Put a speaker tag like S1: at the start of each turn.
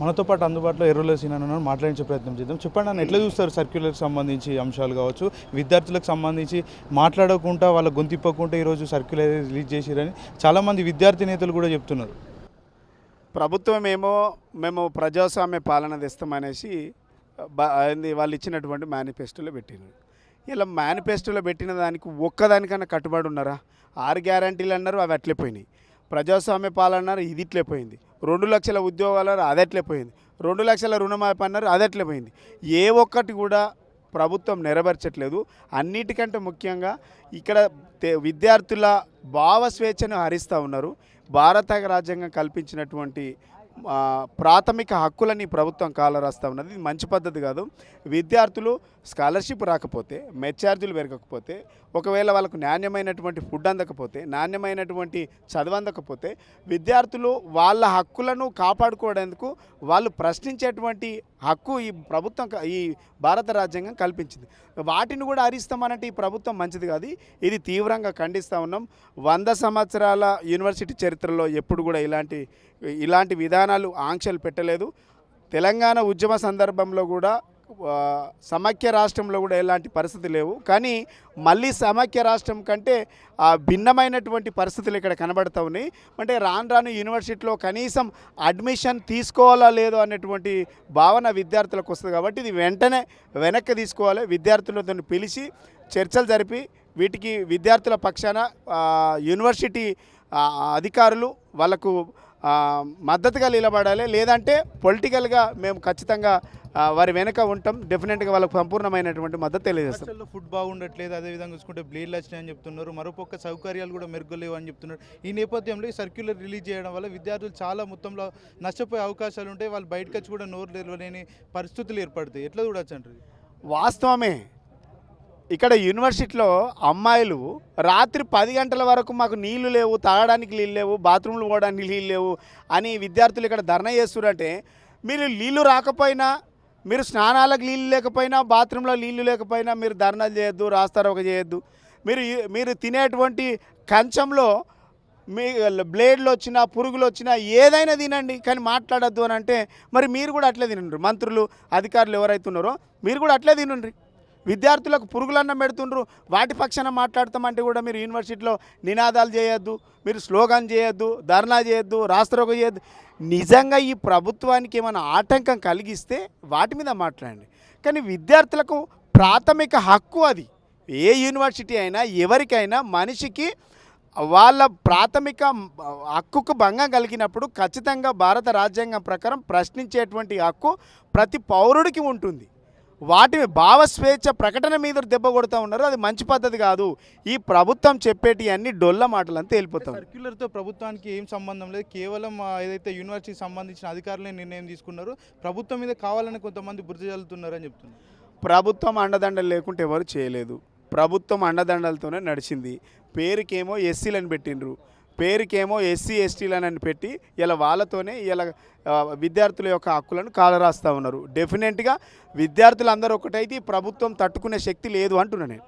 S1: మనతో పాటు అందుబాటులో ఎర్రలో సీనన్న మాట్లాడించే ప్రయత్నం చేద్దాం. చెప్పండి నన్ను ఎట్లా చూస్తారు సర్క్యులర్కి సంబంధించి అంశాలు కావచ్చు? విద్యార్థులకు సంబంధించి మాట్లాడకుండా వాళ్ళ గొంతిప్పకుండా ఈరోజు సర్క్యులర్ రిలీజ్ చేసిరని చాలామంది విద్యార్థి నేతలు కూడా చెప్తున్నారు.
S2: ప్రభుత్వం ఏమో మేము ప్రజాస్వామ్య పాలన తెస్తామనేసి వాళ్ళు ఇచ్చినటువంటి మేనిఫెస్టోలో పెట్టినారు. ఇలా మేనిఫెస్టోలో పెట్టిన దానికి ఒక్కదానికన్నా కట్టుబడి ఉన్నారా? ఆరు గ్యారంటీలు అన్నారు అవి అట్లే పోయినాయి. ప్రజాస్వామ్య పాలన అన్నారు ఇది ఇట్లే పోయింది. రెండు లక్షల ఉద్యోగాలు అదట్లే పోయింది. రెండు లక్షల రుణమాఫీ అన్నారు అదట్లే పోయింది. ఏ ఒక్కటి కూడా ప్రభుత్వం నెరవేర్చట్లేదు. అన్నిటికంటే ముఖ్యంగా ఇక్కడ విద్యార్థుల భావ స్వేచ్ఛను హరిస్తూ ఉన్నారు. భారత రాజ్యాంగం కల్పించినటువంటి ప్రాథమిక హక్కులని ప్రభుత్వం కాలరాస్తా ఉన్నది. ఇది మంచి పద్ధతి కాదు. విద్యార్థులు స్కాలర్షిప్ రాకపోతే మెచ్చార్జీలు పెరగకపోతే ఒకవేళ వాళ్ళకు నాణ్యమైనటువంటి ఫుడ్ అందకపోతే నాణ్యమైనటువంటి చదువు అందకపోతే విద్యార్థులు వాళ్ళ హక్కులను కాపాడుకోవడానికి వాళ్ళు ప్రశ్నించేటువంటి హక్కు ఈ ప్రభుత్వం ఈ భారత రాజ్యాంగం కల్పించింది. వాటిని కూడా హరిస్తామనంటే ఈ ప్రభుత్వం మంచిది కాదు. ఇది తీవ్రంగా ఖండిస్తూ ఉన్నాం. వంద సంవత్సరాల యూనివర్సిటీ చరిత్రలో ఎప్పుడు కూడా ఇలాంటి ఇలాంటి విధానం విధానాలు ఆంక్షలు పెట్టలేదు. తెలంగాణ ఉద్యమ సందర్భంలో కూడా సమాఖ్య రాష్ట్రంలో కూడా ఎలాంటి పరిస్థితి లేవు. కానీ మళ్ళీ సమాఖ్య రాష్ట్రం కంటే భిన్నమైనటువంటి పరిస్థితులు ఇక్కడ కనబడతా ఉన్నాయి. అంటే రాను రాను యూనివర్సిటీలో కనీసం అడ్మిషన్ తీసుకోవాలా లేదో అనేటువంటి భావన విద్యార్థులకు వస్తుంది కాబట్టి ఇది వెంటనే వెనక్కి తీసుకోవాలి. విద్యార్థులతో పిలిచి చర్చలు జరిపి వీటికి విద్యార్థుల పక్షాన యూనివర్సిటీ అధికారులు వాళ్ళకు మద్దతుగా నిలబడాలి. లేదంటే పొలిటికల్గా మేము ఖచ్చితంగా వారి వెనక ఉంటాం. డెఫినెట్గా వాళ్ళకు సంపూర్ణమైనటువంటి మద్దతు తెలియజేస్తాం.
S1: ఫుడ్ బాగుండట్లేదు. అదేవిధంగా చూసుకుంటే బ్లేడ్లు వచ్చినాయని చెప్తున్నారు. మరోపక్క సౌకర్యాలు కూడా మెరుగులేవు అని చెప్తున్నారు. ఈ నేపథ్యంలో ఈ సర్క్యులర్ రిలీజ్ చేయడం వల్ల విద్యార్థులు చాలా మొత్తంలో నష్టపోయే అవకాశాలు ఉంటాయి వాళ్ళు బయటకు వచ్చి కూడా నోరు తెరవలేని పరిస్థితులు ఏర్పడతాయి. ఎట్లా చూడొచ్చు అంటారు?
S2: వాస్తవమే. ఇక్కడ యూనివర్సిటీలో అమ్మాయిలు రాత్రి పది గంటల వరకు మాకు నీళ్ళు లేవు తాగడానికి నీళ్ళు లేవు బాత్రూమ్లు పోవడానికి నీళ్ళు లేవు అని విద్యార్థులు ఇక్కడ ధర్నా చేస్తున్నారంటే మీరు నీళ్ళు రాకపోయినా మీరు స్నానాలకు నీళ్ళు లేకపోయినా బాత్రూంలో నీళ్ళు లేకపోయినా మీరు ధర్నాలు చేయొద్దు రాస్తారోక చేయొద్దు. మీరు మీరు తినేటువంటి కంచంలో మీ బ్లేడ్లు వచ్చినా పురుగులు వచ్చినా ఏదైనా తినండి కానీ మాట్లాడద్దు అని అంటే మరి మీరు కూడా అట్లే తినండి. మంత్రులు అధికారులు ఎవరైతే ఉన్నారో మీరు కూడా అట్లే తినండి. విద్యార్థులకు పురుగులన్నం పెడుతుండ్రు. వాటి పక్షాన మాట్లాడతామంటే కూడా మీరు యూనివర్సిటీలో నినాదాలు చేయొద్దు మీరు స్లోగన్ చేయొద్దు ధర్నా చేయొద్దు రాష్ట్రోగ చేయొద్దు. నిజంగా ఈ ప్రభుత్వానికి ఏమైనా ఆటంకం కలిగిస్తే వాటి మీద మాట్లాడండి. కానీ విద్యార్థులకు ప్రాథమిక హక్కు అది. ఏ యూనివర్సిటీ అయినా ఎవరికైనా మనిషికి వాళ్ళ ప్రాథమిక హక్కుకు భంగం కలిగినప్పుడు ఖచ్చితంగా భారత రాజ్యాంగం ప్రకారం ప్రశ్నించేటువంటి హక్కు ప్రతి పౌరుడికి ఉంటుంది. వాటి భావ స్వేచ్ఛ ప్రకటన మీద దెబ్బ కొడుతూ ఉన్నారు. అది మంచి పద్ధతి కాదు. ఈ ప్రభుత్వం చెప్పేటి అన్ని డొల్ల మాటలు అంతా వెళ్ళిపోతాం
S1: సర్క్యులర్తో ప్రభుత్వానికి ఏం సంబంధం లేదు. కేవలం ఏదైతే యూనివర్సిటీకి సంబంధించిన అధికారులే నిర్ణయం తీసుకున్నారు ప్రభుత్వం మీద కావాలని కొంతమంది బురద జల్లుతున్నారని చెప్తున్నారు.
S2: ప్రభుత్వం అండదండలు లేకుంటే ఎవరు చేయలేదు. ప్రభుత్వం అండదండలతోనే నడిచింది. పేరుకేమో ఎస్సీలను పెట్టిండ్రు. పేరుకేమో ఎస్సీ ఎస్టీలనని పెట్టి ఇలా వాళ్ళతోనే ఇలా విద్యార్థుల యొక్క హక్కులను కాలరాస్తూ ఉన్నారు. డెఫినెట్గా విద్యార్థులందరూ ఒకటైతే ప్రభుత్వం తట్టుకునే శక్తి లేదు అంటున్నాను నేను.